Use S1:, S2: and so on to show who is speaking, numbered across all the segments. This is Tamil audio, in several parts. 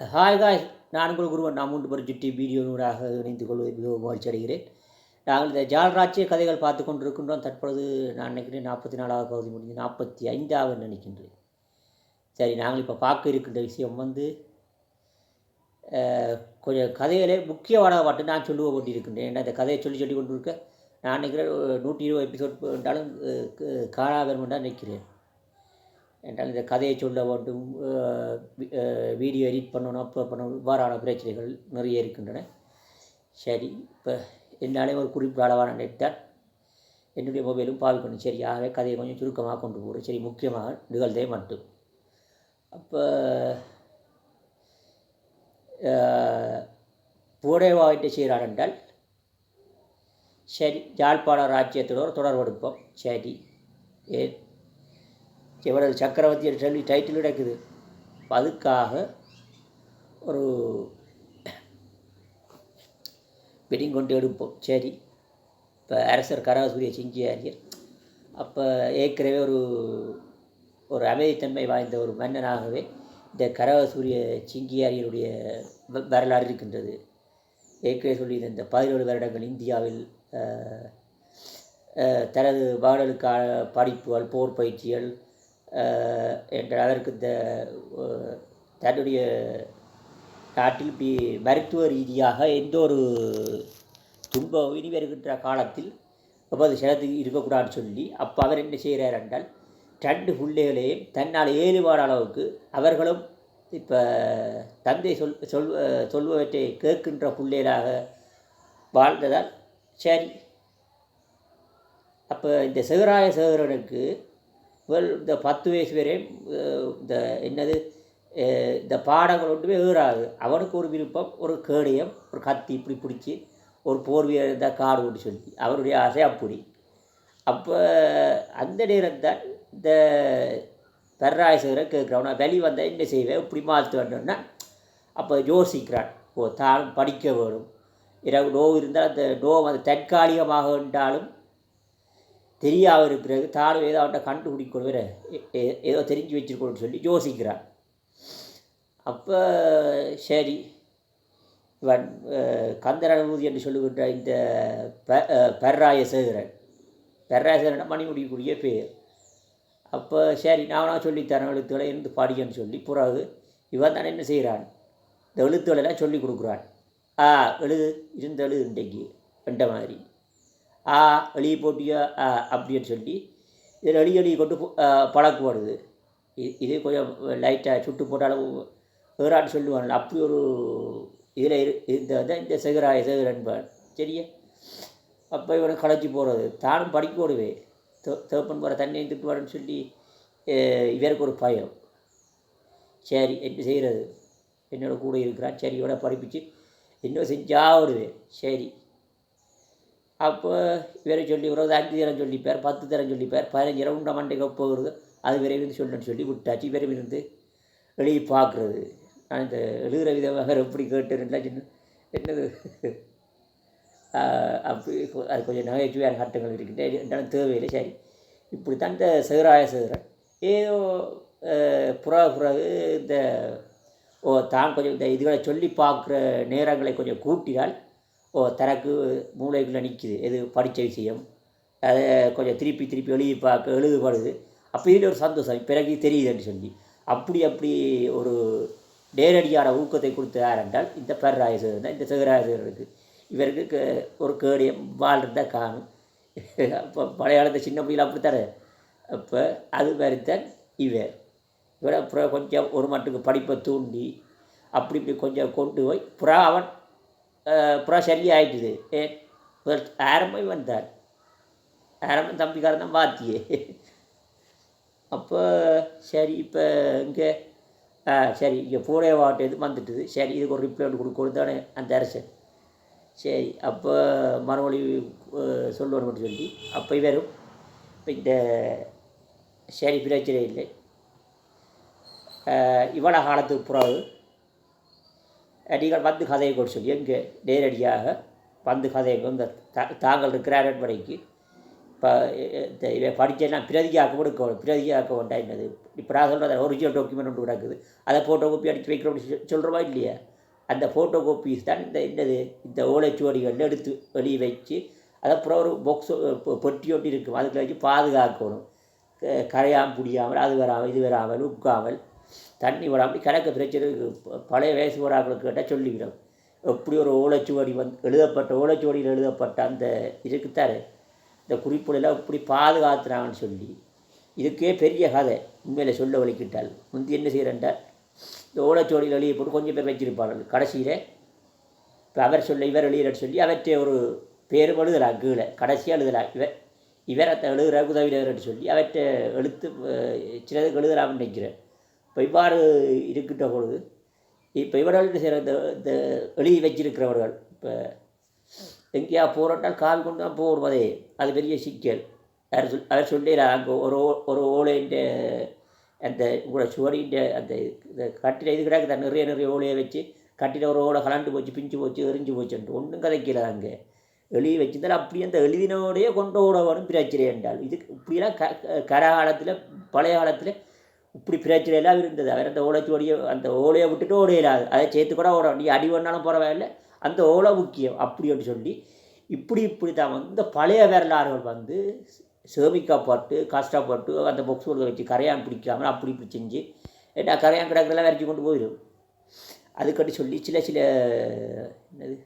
S1: ஹாய் காய் நான் உங்கள் குருவன். நான் மூன்று பேர் ஜுட்டி வீடியோ நூறாக இணைந்து கொள்வது மிகவும் மகிழ்ச்சி அடைகிறேன். நாங்கள் இந்த ஜால்ராட்சிய கதைகள் பார்த்து கொண்டிருக்கின்றோம். தற்பொழுது நான் நினைக்கிறேன் நாற்பத்தி நாலாவது பகுதி முடிஞ்சு நாற்பத்தி ஐந்தாவது நினைக்கின்றேன். சரி நாங்கள் இப்போ பார்க்க இருக்கின்ற விஷயம் வந்து கொஞ்சம் கதைகளே முக்கியமான பாட்டு நான் சொல்லுவ கொண்டிருக்கின்றேன். ஏன்னா இந்த கதையை சொல்லி சொல்லி கொண்டிருக்க நான் நினைக்கிறேன் நூற்றி இருபது எபிசோட் என்றாலும் காணாமல் தான் நினைக்கிறேன். என்றால் இந்த கதையை சொல்ல வேண்டும் வீடியோ எடிட் பண்ணணும் அப்லோட் பண்ணணும் இவ்வாறான பிரச்சனைகள் நிறைய இருக்கின்றன. சரி இப்போ என்னாலே ஒரு குறிப்பிட்ட அளவான நெட்டால் என்னுடைய மொபைலும் பாவிக்கணும். சரி ஆகவே கதையை கொஞ்சம் சுருக்கமாக கொண்டு போகிறோம் சரி முக்கியமாக நிகழ்ந்தே மட்டும் அப்போ பூடேவாயிட்டு செய்கிறார் என்றால் சரி யாழ்ப்பாண ராஜ்யத்தோடு தொடர்பு தொடர்பெடுப்போம் சரி ஏ இவரது சக்கரவர்த்தி என்று சொல்லி டைட்டில் கிடைக்குது அதுக்காக ஒரு வெட்டிங் கொண்டு எடுப்போம். சரி. இப்போ அரசர் கராசூரிய சிங்கியாரியர் அப்போ ஏற்கனவே ஒரு ஒரு அமைதித்தன்மை வாய்ந்த ஒரு மன்னனாகவே இந்த கரவசூரிய சிங்கியாரியருடைய வரலாறு இருக்கின்றது. ஏற்கனவே சொல்லியிருந்த இந்த பதினேழு வருடங்கள் இந்தியாவில் தனது பாடலுக்கான படிப்புகள் போர் பயிற்சிகள் அஹ், என்ற அதற்கு தன்னுடைய நாட்டில் இப்படி மருத்துவ ரீதியாக எந்த ஒரு துன்பம் இனி வருகின்ற காலத்தில் ஒன்பது சதத்துக்கு இருக்கக்கூடாதுன்னு சொல்லி அப்போ அவர் என்ன செய்கிறார் என்றால் ரெண்டு பிள்ளைகளையும் தன்னால் ஏழுபாடு அளவுக்கு அவர்களும் இப்போ தந்தை சொல் சொல் சொல்வற்றை கேட்கின்ற பிள்ளைகளாக வாழ்ந்ததால் சரி. அப்போ இந்த சிவராய சேகரனுக்கு வெல் இந்த பத்து வயசு வரையும் இந்த என்னது இந்த பாடங்கள் ஒன்றுமே ஏறாது. அவனுக்கு ஒரு விருப்பம் ஒரு கேடயம் ஒரு கத்தி இப்படி பிடிச்சி ஒரு போர்வையை இருந்தால் காடு ஓட்டு சொல்லி அவருடைய ஆசை அப்படி. அப்போ அந்த நேரம் தான் இந்த பெர்ராயசகரை கேட்குறவனா வெளி வந்தால் என்ன செய்வேன்? இப்படி மாற்ற வேணும்னா அப்போ யோசிக்கிறான். ஓ தான் படிக்க வேணும். இரவு நோவு இருந்தால் அந்த நோவு அது தற்காலிகமாக என்றாலும் தெரியாமல் இருக்கிறது தானும் ஏதோ அவன்கிட்ட கண்டுபிடிக்க வேற ஏ- ஏ- ஏதோ தெரிஞ்சு வச்சுருக்கணும்னு சொல்லி யோசிக்கிறான். அப்போ சரி இவன் கந்தரன் ஊதி என்று சொல்லுகின்ற இந்த ப அஹ், பெர்ராய சேகரன் பெர்ராய மணிமுடிக்குரிய பேர். அப்போ சரி நானாக சொல்லித்தரேன் எழுத்துக்களை இருந்து படிக்கன்னு சொல்லி பிறகு இவன் தானே என்ன செய்கிறான்? இந்த எழுத்துக்களெல்லாம் சொல்லி கொடுக்குறான். ஆ எழுது இருந்த எழுது இன்றைக்கு என்ற மாதிரி. ஆ வெளியே போட்டியா? ஆ அப்படின்னு சொல்லி இதில் வெளியே வெளியே கொண்டு பழக்கப்படுது இது இது கொஞ்சம் லைட்டாக சுட்டு போட்டாலும் ஏறான்னு சொல்லுவாங்க அப்படி ஒரு இதில் இரு இந்த இந்த செகராய செகரன்பான் சரியா? அப்போ இவனை களைச்சி போகிறது தானும் படிக்க விடுவே தேப்பன் போகிற தண்ணியை திட்டுவாருன்னு சொல்லி இவருக்கு ஒரு பயம். சரி என்ன செய்கிறது? என்னோட கூட இருக்கிறான். சரி இவனை படிப்பிச்சு இன்னும் செஞ்சா விடுவேன் சரி அப்போ இவரை சொல்லி ஒரு அஞ்சு தரம் சொல்லிப்பார் பத்து தரம் சொல்லிப்பார் பதினஞ்சு தரம் உண்ட மண்டைக்கு போகிறது. அது விரைவில் சொல்லணும்னு சொல்லி விட்டாச்சு. விரைவில் இருந்து எழுதி பார்க்குறது. நான் இந்த எழுதுகிற விதமாக எப்படி கேட்டுருந்தா சின்ன என்னது? அப்படி அது கொஞ்சம் நகைச்சுவையான கட்டங்கள் இருக்கின்ற தேவையில்லை. சரி. இப்படி தான் இந்த சிகராய சிகரன் ஏதோ புறா புறகு இந்த ஓ தான் கொஞ்சம் இந்த இதுகளை சொல்லி பார்க்குற நேரங்களை கொஞ்சம் கூட்டினால் ஓ தனக்கு மூளைக்குள்ளே நிற்கிது. எது? படித்த விஷயம். அதை கொஞ்சம் திருப்பி திருப்பி எழுதி பார்க்க எழுதுபடுது அப்போ இதில் ஒரு சந்தோஷம். பிறகு தெரியுதுன்னு சொல்லி. அப்படி அப்படி ஒரு நேரடியான ஊக்கத்தை கொடுத்த யார் என்றால் இந்த பேரராயசர் தான். இந்த சிவராயசருக்கு இவருக்கு க- ஒரு கேடியம் வாழ் இருந்தால் காணும். அப்போ பழைய சின்ன சின்ன பிள்ளைகள் அப்படித்தானே? அப்போ அது மாதிரி தான் இவர். இவரை அப்புறம் கொஞ்சம் ஒரு மட்டுக்கு படிப்பை தூண்டி அப்படி இப்படி கொஞ்சம் கொண்டு போய் புறா அவன் புறா சரியாயிட்டுது ஏ முதல் ஆரம்பம் வந்தார் ஆரம்பம் தம்பிக்காரன் தான் வாத்தியே அப்போ சரி இப்போ இங்கே ஆ சரி இங்கே பூனே வாட்டு இது வந்துட்டுது சரி இதுக்கு ஒரு ரிப்ளை ஒன்று கொடுக்கணும் தானே அந்த அரசன் சரி அப்போ மறுமொழி சொல்லுவார் மட்டும் சொல்லி அப்போ இவரும் இப்போ இந்த சரி பிரச்சனை இல்லை இவ்வளோ காலத்துக்கு பிறகு நீங்கள் வந்து கதையை கொடு சொல்லி எங்கே? நேரடியாக வந்து கதையை இந்த தாங்கள் இருக்கிறார் அரண்மனைக்கு இப்போ இந்த இவன் படித்தேன்னா பிரதியாக்க கொடுக்கணும் பிரதியாக்க வேண்டா என்னது இப்போ நான் சொல்கிறத ஒரிஜினல் டாக்குமெண்ட் ஒன்று கிடக்குது. அதை ஃபோட்டோ காப்பி அடித்து வைக்கிறோம் சொல்கிறோமா இல்லையா? அந்த ஃபோட்டோ காப்பீஸ் தான் இந்த என்னது? இந்த ஓலைச்சுவடிகளில் எடுத்து வெளியே வச்சு அதை அப்புறம் ஒரு பொக்ஸ் பொட்டி ஒட்டி இருக்கும். அதுக்குள்ள வச்சு பாதுகாக்கணும். கரையாமல் புடியாமல் அது வராமல் இது வராமல் உட்காமல் தண்ணி விடாமல் கிடக்க பிரச்சனை பழைய வயசு வராக்களுக்கு கேட்டால் சொல்லிவிடும். எப்படி ஒரு ஓலைச்சுவடி வந்து எழுதப்பட்ட ஓலைச்சுவடியில் எழுதப்பட்ட அந்த இருக்குத்தாரு இந்த குறிப்புகளெல்லாம் இப்படி பாதுகாத்துறாங்கன்னு சொல்லி இதுக்கே பெரிய கதை. உண்மையில் சொல்ல வலிக்கிட்டால். முந்தி என்ன செய்கிறேன்டால் இந்த ஓலைச்சுவடியில் எழுதி போட்டு கொஞ்சம் பேர் வச்சிருப்பார்கள். கடைசியில் இப்போ அவர் சொல்ல இவர் எழுதுறன்னு சொல்லி அவற்றை ஒரு பேரும் எழுதுறாங்க கீழே. கடைசியாக எழுதுறா இவர் இவர் எழுதுகிறா எழுதுகிற உதவிடுறன்னு சொல்லி அவற்றை எழுத்து சிலதுக்கு எழுதுறாமன்னு நினைக்கிறேன். இப்போ இவ்வாறு இருக்கின்ற பொழுது இப்போ இவர்கள் என்ன இந்த இந்த எழுதி வச்சிருக்கிறவர்கள் இப்போ எங்கேயா போகிறோட்டால் கால் கொண்டு தான் போகிறதே அது பெரிய சிக்கல். அவர் சொல் அவர் சொல்லிடுறார் அங்கே ஒரு ஓ- ஒரு ஓலையின் அந்த உங்களோட சுவடின்ற அந்த இந்த கட்டிட இது கிடக்குது? நிறைய நிறைய ஓலையை வச்சு கட்டில ஒரு ஓலை கலண்டு போச்சு பிஞ்சு போச்சு எரிஞ்சு போச்சுன்ட்டு. ஒன்றும் கதைக்கல அங்கே. எழுதி வச்சிருந்தாலும் அப்படியே அந்த எழுதினோடையே கொண்டு ஓட வரும் பிரச்சனை என்றால். இது இப்படிலாம் க க- கரகாலத்தில் பழைய காலத்தில் இப்படி பிரச்சனை எல்லாம் இருந்தது. அவர் அந்த ஓலைச்சுவடியை அந்த ஓலையை விட்டுட்டு ஓடையிடாது அதை சேர்த்து கூட ஓட நீ அடி ஒன்றாலும் பரவாயில்ல அந்த ஓலை முக்கியம். அப்படின்னு சொல்லி இப்படி இப்படி தான் வந்து இந்த பழைய வரலாறுகள் வந்து சேமிக்கப்பட்டு கஷ்டப்பட்டு அந்த பொக்ஸ் வச்சு கரையான் பிடிக்காமல் அப்படி இப்படி செஞ்சு ஏன்னா கரையான் கிடக்கிறதெல்லாம் வரைச்சி கொண்டு போயிடும். அதுக்கட்டு சொல்லி சில சில என்னது?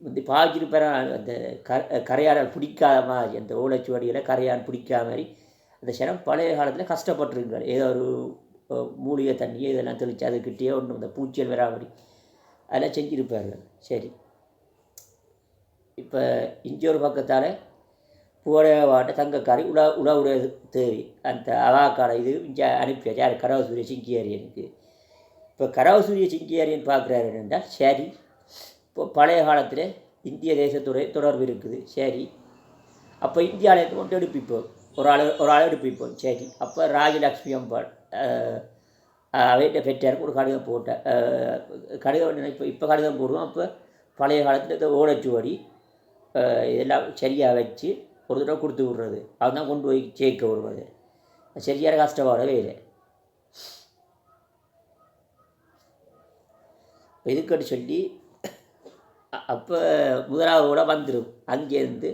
S1: வந்து பாய்ச்சிருப்பேன். அந்த க கரையாடல் பிடிக்காத மாதிரி அந்த ஓலைச்சுவடியில் கரையான் பிடிக்காத மாதிரி அந்த சனம் பழைய காலத்தில் கஷ்டப்பட்டுருக்கார். ஏதோ ஒரு மூலிகை தண்ணியோ இதெல்லாம் தெளித்து அதுக்கிட்டே ஒன்று இந்த பூச்சியல் வராமடி அதெல்லாம் செஞ்சுருப்பார்கள் சரி. இப்போ இங்கே ஒரு பக்கத்தால் புகழவாட்ட தங்கக்காரி உலா உலவுடைய தேவி அந்த அவாக்கார இது இங்கே அனுப்பியாச்சு. யார்? கரவசூரிய சிங்கியாரியனுக்கு. இப்போ கரவசூரிய சிங்கியாரியன் பார்க்குறாரு என்றால் சரி இப்போ பழைய காலத்தில் இந்திய தேசத்துடைய தொடர்பு இருக்குது. சரி. அப்போ இந்தியாவில் கொண்டு எடுப்பிப்போம். ஒரு ஆள் ஒரு ஆள் எடுப்பிப்போம் சரி அப்போ ராஜலக்ஷ்மி அம்பாள் அவைகிட்ட பெற்றாருக்கு ஒரு கடிதம் போட்டேன் அஹ், கடிதம் இப்போ இப்போ கடிதம் போடுவோம் அப்போ பழைய காலத்தில் இந்த ஓலைச்சுவடி இதெல்லாம் சரியாக வச்சு ஒரு தடவை கொடுத்து விட்றது அதுதான் கொண்டு போய் சேர்க்க விடுவது சரியான கஷ்டப்படவே இல்லை இதுக்கட்டு சொல்லி அப்போ முதலாவது கூட வந்துடும் அங்கேருந்து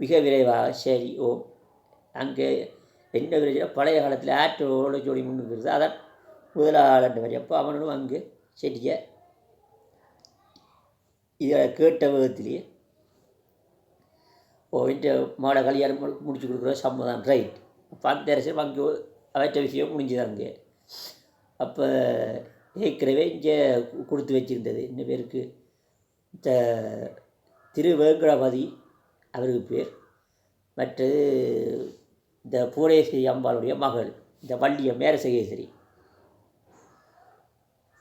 S1: மிக விரைவாக சரி ஓ அங்கே என்ன விரைவில் பழைய காலத்தில் ஆற்று ஓலைச்சோடி முன்னுக்கிறது அதான் முதலாளன் வரி அப்போ அவனும் அங்கே செடியை இதை கேட்ட விதத்திலேயே ஓ இந்த மாட கல்யாணம் முடிச்சு கொடுக்குற சம்மதம் ரைட் அப்போ அந்த அரசு அங்கே அவற்ற விஷயம் முடிஞ்சுது அங்கே. அப்போ ஏற்கனவே இங்கே கொடுத்து வச்சிருந்தது. என்ன பேருக்கு இந்த திரு வேங்கடபதி அவருக்கு பேர். மற்றது இந்த பூரேஸ்வரி அம்பாளுடைய மகள் இந்த வள்ளிய மேரசகேசரி.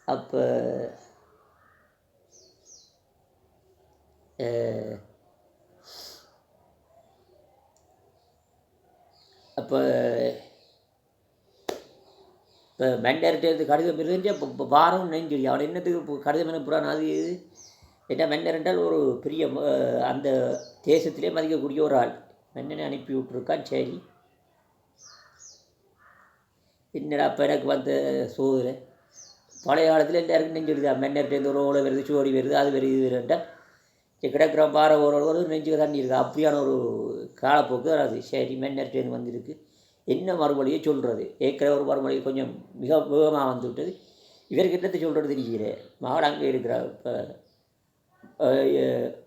S1: அப்போ அப்போ இப்போ மெண்டர்கிட்ட கடிதம் இருந்துச்சு இப்போ வாரம் பாரம் நெஞ்சு அவன் என்னத்துக்கு இப்போ கடிதம் புறான் அது இது என்ன மென்னர் என்றால் ஒரு பெரிய அந்த தேசத்திலே மதிக்கக்கூடிய ஒரு ஆள். மென்னனை அனுப்பி விட்ருக்கான் சரி. என்னடா அப்போ எனக்கு வந்த சோதனை பழைய காலத்தில் எல்லாருக்கும் நெஞ்சிடுதா மென்னர்கிட்ட ஒரு ஓலை வருது சோடி வருது அது வருது இது வருதுன்ட்டா கிடக்கிற பாறை ஒரு ஒரு நெஞ்சுக்கு தண்ணி இருக்குது அப்படியான ஒரு காலப்போக்கு அது சரி மென்னர்கிட்டேருந்து வந்திருக்கு என்ன மறுமொழியை சொல்கிறது ஏற்கனவே ஒரு மறுமொழி கொஞ்சம் மிக வேகமாக வந்து விட்டது இவருக்கு என்னத்தை சொல்கிறது தெரியல மகள் அங்கே இருக்கிறார் இப்போ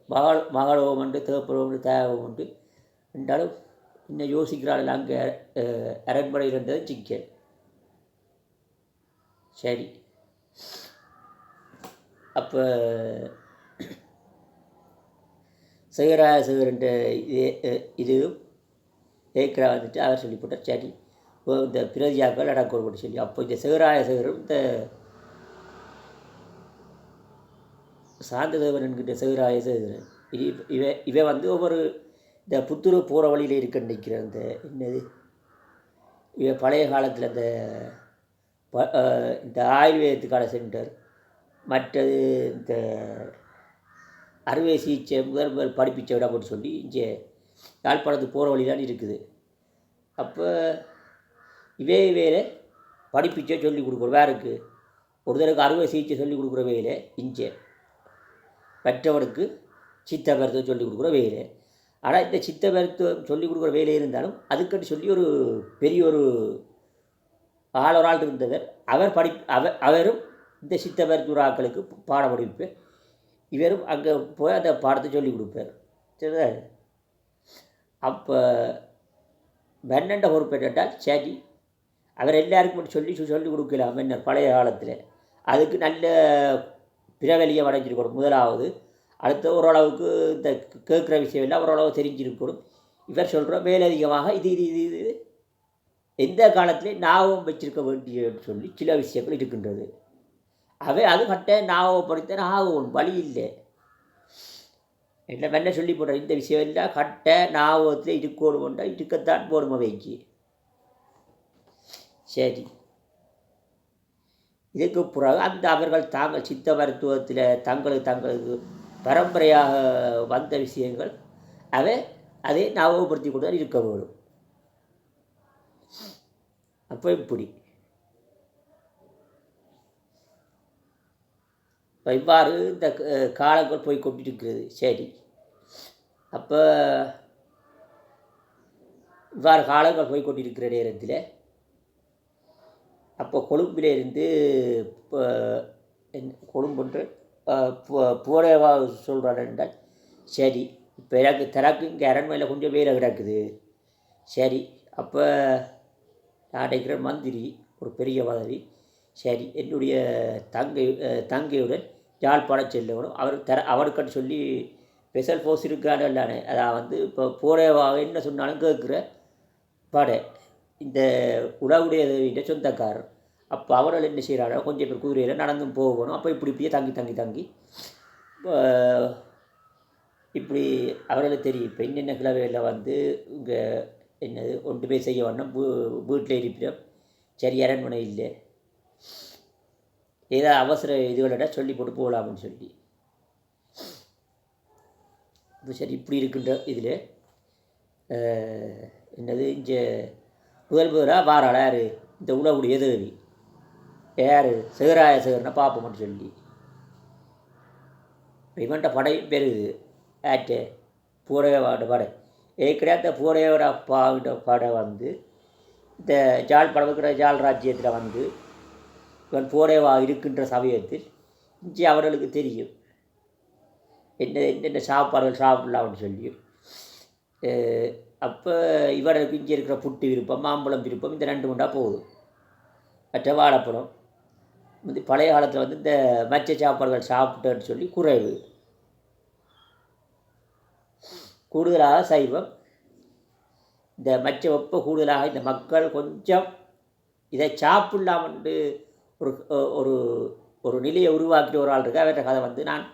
S1: மகள் மகளோம் உண்டு தேப்பரோம் உண்டு தேவம் உண்டு என்றாலும் இன்னும் யோசிக்கிறாள் அங்கே அரண்மனையில் அரண்மனை இருந்தது சிக்கன் சரி. அப்போ சேகரா சேகரன்ற இது இது ஏக்கரா வந்துட்டு அவர் சொல்லி போட்டார். சரி. இந்த பிரதியாக்கள் அடக்கோடு சொல்லி. அப்போ இந்த சேகராய சேகரும் இந்த சாந்ததேவன் என்கின்ற சேகராய சேகரன் இவ இவ வந்து ஒவ்வொரு இந்த புத்துரு போகிற வழியில் இருக்க நிற்கிற அந்த என்னது? இவ பழைய காலத்தில் இந்த ப- இந்த ஆயுர்வேதத்துக்கான சென்டர் மற்றது இந்த அறுவை சிகிச்சை முதல் முதல் படிப்பிச்ச விட அப்படின்னு சொல்லி இங்கே யாழ்ப்பாணத்துக்கு போகிற வழிதான் இருக்குது. அப்போ இவே வேலை படிப்பிச்சே சொல்லி கொடுக்குற வேறுக்கு ஒருத்தருக்கு அறுவை சிகிச்சை சொல்லி கொடுக்குற வேலை இஞ்சே மற்றவனுக்கு சித்த மருத்துவம் சொல்லி கொடுக்குற வேலை ஆனால் இந்த சித்த மருத்துவம் சொல்லி கொடுக்குற வேலை இருந்தாலும் அதுக்கட்டு சொல்லி ஒரு பெரிய ஒரு ஆள் ஒரு ஆள் இருந்தவர். அவர் படி அவர் அவரும் இந்த சித்த மருத்துவ ஆட்களுக்கு பாடம் படிப்பார் இவரும் அங்கே போய் அந்த பாடத்தை சொல்லி கொடுப்பார். சரிதா அப்போ மன்னண்ட பொறுப்பேற்றால் சரி. அவர் எல்லாருக்கும் சொல்லி சொல்லி கொடுக்கலாம். மன்னர் பழைய காலத்தில். அதுக்கு நல்ல பிரவலியம் அடைஞ்சிருக்கணும். முதலாவது அடுத்து ஓரளவுக்கு இந்த கேட்குற விஷயம் எல்லாம் ஓரளவு தெரிஞ்சிருக்கணும். இவர் சொல்கிற மேலதிகமாக இது இது இது இது எந்த காலத்திலையும் ஞாபகம் வச்சிருக்க வேண்டியன்னு சொல்லி சில விஷயங்கள் இருக்கின்றது. அவை அது கட்ட ஞாபகப்படுத்த ஆகும் வழி இல்லை. என்ன என்ன சொல்லி போடுற இந்த விஷயம் எல்லாம் கட்ட ஞாபகத்தில் இருக்கணும்டா இருக்கத்தான் போடும் அவைக்கு. சரி. இதுக்கு பிறகு அந்த அவர்கள் தாங்கள் சித்த மருத்துவத்தில் தங்களுக்கு தங்களுக்கு பரம்பரையாக வந்த விஷயங்கள் அவை அதை ஞாபகப்படுத்தி கொண்டு தான் இருக்க வேண்டும். அப்போ இப்படி. இப்போ இவ்வாறு இந்த காலங்கள் போய் கொண்டிருக்கிறது. சரி. அப்போ இவ்வாறு காலங்கள் போய் கொண்டிருக்கிற நேரத்தில் அப்போ கொழும்பிலிருந்து இப்போ என்ன கொழும்புன்று பூரேவா சொல்கிறார் என்றால் சரி இப்போ எனக்கு தனக்கு இங்கே அரண்மனையில் கொஞ்சம் வேலை கிடக்குது. சரி அப்போ நான் நினைக்கிறேன் மந்திரி ஒரு பெரிய பதவி சரி என்னுடைய தங்கை தங்கையுடன் யாழ்ப்பாணம் செல்லணும். அவர் தர அவருக்குன்னு சொல்லி ஸ்பெஷல் ஃபோர்ஸ் இருக்கான்னு இல்லானே அதான் வந்து இப்போ போரேவா என்ன சொன்னாலும் கேட்குற படை. இந்த உடவுடைய தேவியின் சொந்தக்காரர். அப்போ அவரால் என்ன செய்கிறாரோ கொஞ்சம் பேர் குதிரையில் நடந்தும் போகணும். அப்போ இப்படி இப்படியே தங்கி தங்கி தங்கி. இப்படி அவர்களுக்கு தெரியும். இப்போ என்னென்ன கிழவையில் வந்து இங்கே என்னது ஒன்று போய் செய்ய வேணும் வீ வீட்டில் இருப்பிடும். சரி அரண்மனை இல்லை. ஏதோ அவசர இதுகளோட சொல்லி போட்டு போகலாம்னு சொல்லி. இப்போ சரி இப்படி இருக்கின்ற இதில் என்னது இங்கே முதல் முதலாக வாராள யார்? இந்த உலகுடைய எதிரி. யார்? சிகராய சிகரனை பார்ப்போம்னு சொல்லி. இவன்ட்ட படையும் பெருகுது ஆட்டு பூரையோட படை. ஏற்கனவே அந்த பூரையோட அப்பாவிட்ட படம் வந்து இந்த ஜாழ் படவுக்கிற ஜாழ் ராஜ்யத்தில் வந்து இவன் பூரேவா இருக்கின்ற சமயத்தில் இஞ்சி அவர்களுக்கு தெரியும். என்ன என்னென்ன சாப்பாடுகள் சாப்பிடலாம்னு சொல்லி. அப்போ இவர்களுக்கு இங்கே இருக்கிற புட்டு விருப்பம் மாம்பழம் விருப்பம் இந்த ரெண்டு மூண்டா போகுது மற்ற வாழைப்பழம். வந்து பழைய காலத்தில் வந்து இந்த மற்ற சாப்பாடுகள் சாப்பிட்டேன்னு சொல்லி குறைவு. கூடுதலாக சைவம். இந்த மற்ற வெப்ப கூடுதலாக இந்த மக்கள் கொஞ்சம் இதை சாப்பிடலாம்னு ஒரு ஒரு ஒரு நிலையை உருவாக்கிட்டு ஒரு ஆள் இருக்கு அவர்கிட்ட கதை வந்து நான்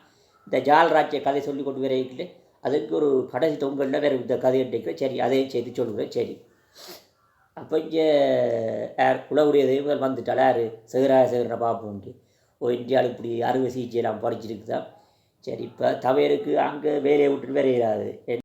S1: இந்த ஜால்ராஜ்ய கதை சொல்லி கொண்டு வரையில் அதுக்கு ஒரு கடைசி தொங்கலில் வேறு இந்த கதை எடுக்கிறேன் சரி அதையும் செய்து சொல்லுவேன் சரி. அப்போ இங்கே யார்? குலவுடைய தெய்வங்கள் வந்துட்டால் யார்? சேகராய சேகரனை பார்ப்போம்ட்டு ஓ இந்தியாவில் இப்படி அறுவை சிகிச்சையெல்லாம் படிச்சிருக்குதான் சரி இப்போ தவையருக்கு அங்கே வேலையை விட்டுட்டு வேற இராது